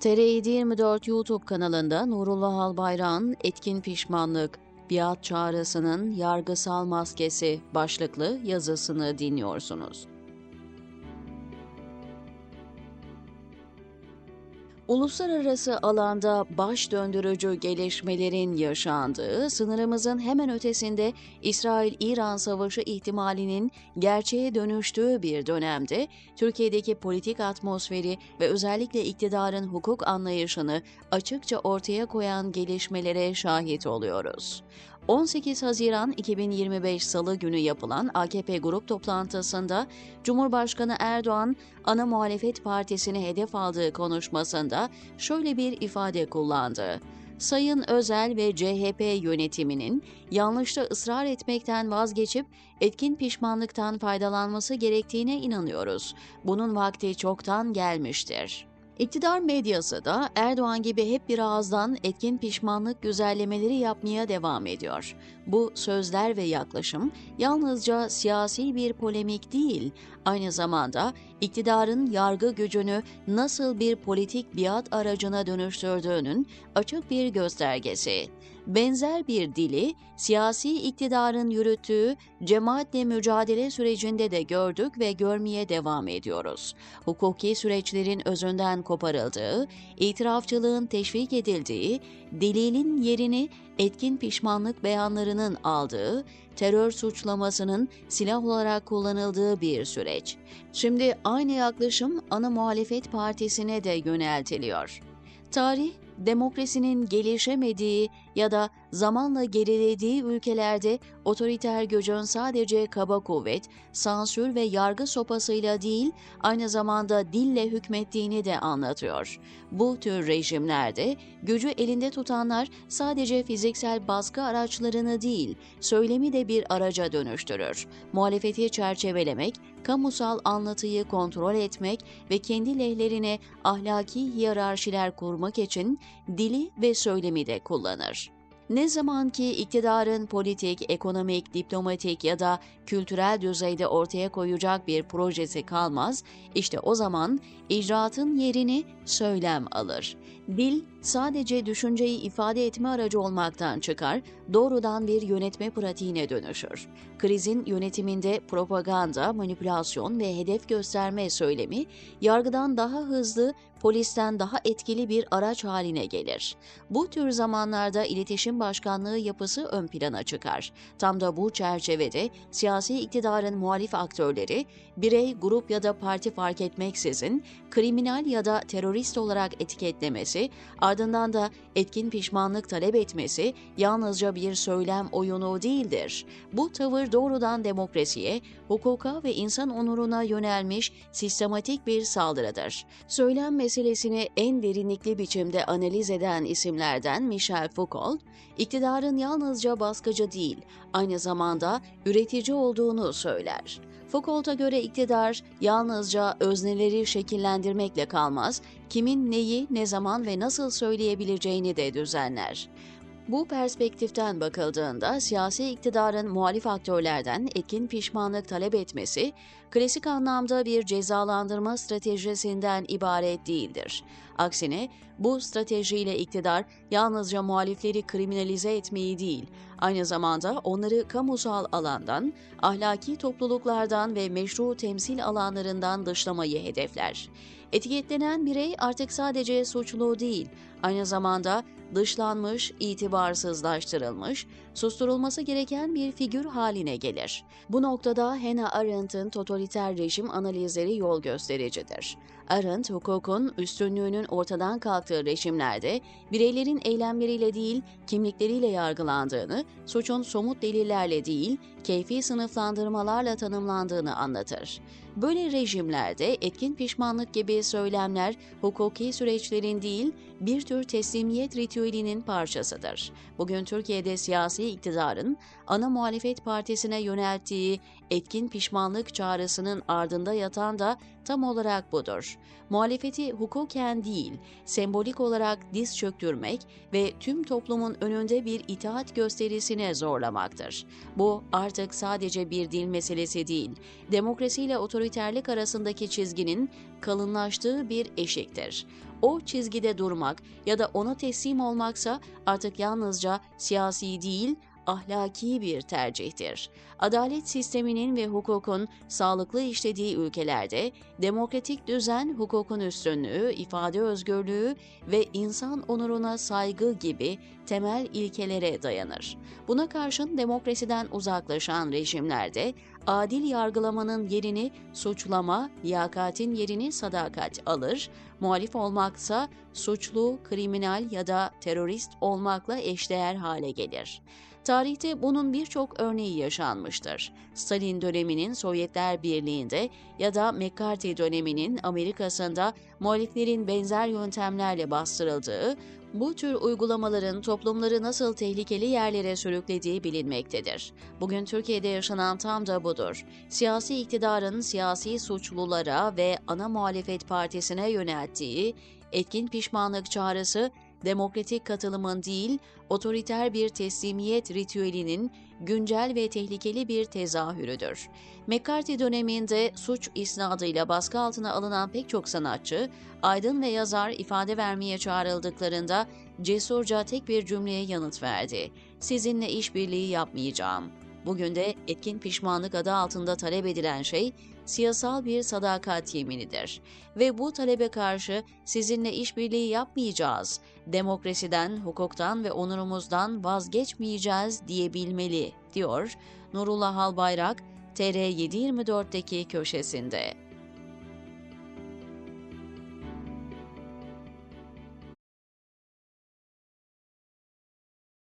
TR724 YouTube kanalında Nurullah Albayrak'ın Etkin Pişmanlık, Biat Çağrısının Yargısal Maskesi başlıklı yazısını dinliyorsunuz. Uluslararası alanda baş döndürücü gelişmelerin yaşandığı, sınırımızın hemen ötesinde İsrail-İran savaşı ihtimalinin gerçeğe dönüştüğü bir dönemde Türkiye'deki politik atmosferi ve özellikle iktidarın hukuk anlayışını açıkça ortaya koyan gelişmelere şahit oluyoruz. 18 Haziran 2025 Salı günü yapılan AKP grup toplantısında Cumhurbaşkanı Erdoğan ana muhalefet partisini hedef aldığı konuşmasında şöyle bir ifade kullandı. Sayın Özel ve CHP yönetiminin yanlışta ısrar etmekten vazgeçip etkin pişmanlıktan faydalanması gerektiğine inanıyoruz. Bunun vakti çoktan gelmiştir. İktidar medyası da Erdoğan gibi hep bir ağızdan etkin pişmanlık güzellemeleri yapmaya devam ediyor. Bu sözler ve yaklaşım yalnızca siyasi bir polemik değil, aynı zamanda iktidarın yargı gücünü nasıl bir politik biat aracına dönüştürdüğünün açık bir göstergesi. Benzer bir dili siyasi iktidarın yürüttüğü cemaatle mücadele sürecinde de gördük ve görmeye devam ediyoruz. Hukuki süreçlerin özünden koparıldığı, itirafçılığın teşvik edildiği, delilin yerini etkin pişmanlık beyanlarının aldığı, terör suçlamasının silah olarak kullanıldığı bir süreç. Şimdi aynı yaklaşım ana muhalefet partisine de yöneltiliyor. Tarih demokrasinin gelişemediği ya da zamanla gerilediği ülkelerde otoriter gücün sadece kaba kuvvet, sansür ve yargı sopasıyla değil, aynı zamanda dille hükmettiğini de anlatıyor. Bu tür rejimlerde gücü elinde tutanlar sadece fiziksel baskı araçlarını değil, söylemi de bir araca dönüştürür. Muhalefeti çerçevelemek, kamusal anlatıyı kontrol etmek ve kendi lehlerine ahlaki hiyerarşiler kurmak için dili ve söylemi de kullanır. Ne zaman ki iktidarın politik, ekonomik, diplomatik ya da kültürel düzeyde ortaya koyacak bir projesi kalmaz, işte o zaman icraatın yerini söylem alır. Dil sadece düşünceyi ifade etme aracı olmaktan çıkar, doğrudan bir yönetme pratiğine dönüşür. Krizin yönetiminde propaganda, manipülasyon ve hedef gösterme söylemi yargıdan daha hızlı, polisten daha etkili bir araç haline gelir. Bu tür zamanlarda iletişim başkanlığı yapısı ön plana çıkar. Tam da bu çerçevede siyasi iktidarın muhalif aktörleri birey, grup ya da parti fark etmeksizin kriminal ya da terörist olarak etiketlemesi, ardından da etkin pişmanlık talep etmesi yalnızca bir söylem oyunu değildir. Bu tavır doğrudan demokrasiye, hukuka ve insan onuruna yönelmiş sistematik bir saldırıdır. Söylem meselesini en derinlikli biçimde analiz eden isimlerden Michel Foucault, iktidarın yalnızca baskıcı değil, aynı zamanda üretici olduğunu söyler. Foucault'a göre iktidar yalnızca özneleri şekillendirmekle kalmaz, kimin neyi, ne zaman ve nasıl söyleyebileceğini de düzenler. Bu perspektiften bakıldığında siyasi iktidarın muhalif aktörlerden etkin pişmanlık talep etmesi, klasik anlamda bir cezalandırma stratejisinden ibaret değildir. Aksine bu stratejiyle iktidar yalnızca muhalifleri kriminalize etmeyi değil, aynı zamanda onları kamusal alandan, ahlaki topluluklardan ve meşru temsil alanlarından dışlamayı hedefler. Etiketlenen birey artık sadece suçlu değil, aynı zamanda dışlanmış, itibarsızlaştırılmış, susturulması gereken bir figür haline gelir. Bu noktada Hannah Arendt'ın totaliter rejim analizleri yol göstericidir. Arendt, hukukun üstünlüğünün ortadan kalktığı rejimlerde bireylerin eylemleriyle değil, kimlikleriyle yargılandığını, suçun somut delillerle değil, keyfi sınıflandırmalarla tanımlandığını anlatır. Böyle rejimlerde etkin pişmanlık gibi söylemler hukuki süreçlerin değil, bir tür teslimiyet ritüelinin parçasıdır. Bugün Türkiye'de siyasi iktidarın ana muhalefet partisine yönelttiği etkin pişmanlık çağrısının ardında yatan da tam olarak budur. Muhalefeti hukuken değil, sembolik olarak diz çöktürmek ve tüm toplumun önünde bir itaat gösterisine zorlamaktır. Bu artık sadece bir dil meselesi değil, demokrasiyle otoriterlik arasındaki çizginin kalınlaştığı bir eşiktir. O çizgide durmak ya da ona teslim olmaksa artık yalnızca siyasi değil, ahlaki bir tercihtir. Adalet sisteminin ve hukukun sağlıklı işlediği ülkelerde demokratik düzen, hukukun üstünlüğü, ifade özgürlüğü ve insan onuruna saygı gibi temel ilkelere dayanır. Buna karşın demokrasiden uzaklaşan rejimlerde adil yargılamanın yerini suçlama, liyakatin yerini sadakat alır, muhalif olmaksa suçlu, kriminal ya da terörist olmakla eşdeğer hale gelir. Tarihte bunun birçok örneği yaşanmıştır. Stalin döneminin Sovyetler Birliği'nde ya da McCarthy döneminin Amerika'sında muhaliflerin benzer yöntemlerle bastırıldığı, bu tür uygulamaların toplumları nasıl tehlikeli yerlere sürüklediği bilinmektedir. Bugün Türkiye'de yaşanan tam da budur. Siyasi iktidarın siyasi suçlulara ve ana muhalefet partisine yönelttiği etkin pişmanlık çağrısı demokratik katılımın değil, otoriter bir teslimiyet ritüelinin güncel ve tehlikeli bir tezahürüdür. McCarthy döneminde suç isnadıyla baskı altına alınan pek çok sanatçı, aydın ve yazar ifade vermeye çağrıldıklarında cesurca tek bir cümleye yanıt verdi. Sizinle işbirliği yapmayacağım. Bugün de etkin pişmanlık adı altında talep edilen şey siyasal bir sadakat yeminidir. Ve bu talebe karşı sizinle işbirliği yapmayacağız, demokrasiden, hukuktan ve onurumuzdan vazgeçmeyeceğiz diyebilmeli, diyor Nurullah Albayrak, TR724'deki köşesinde.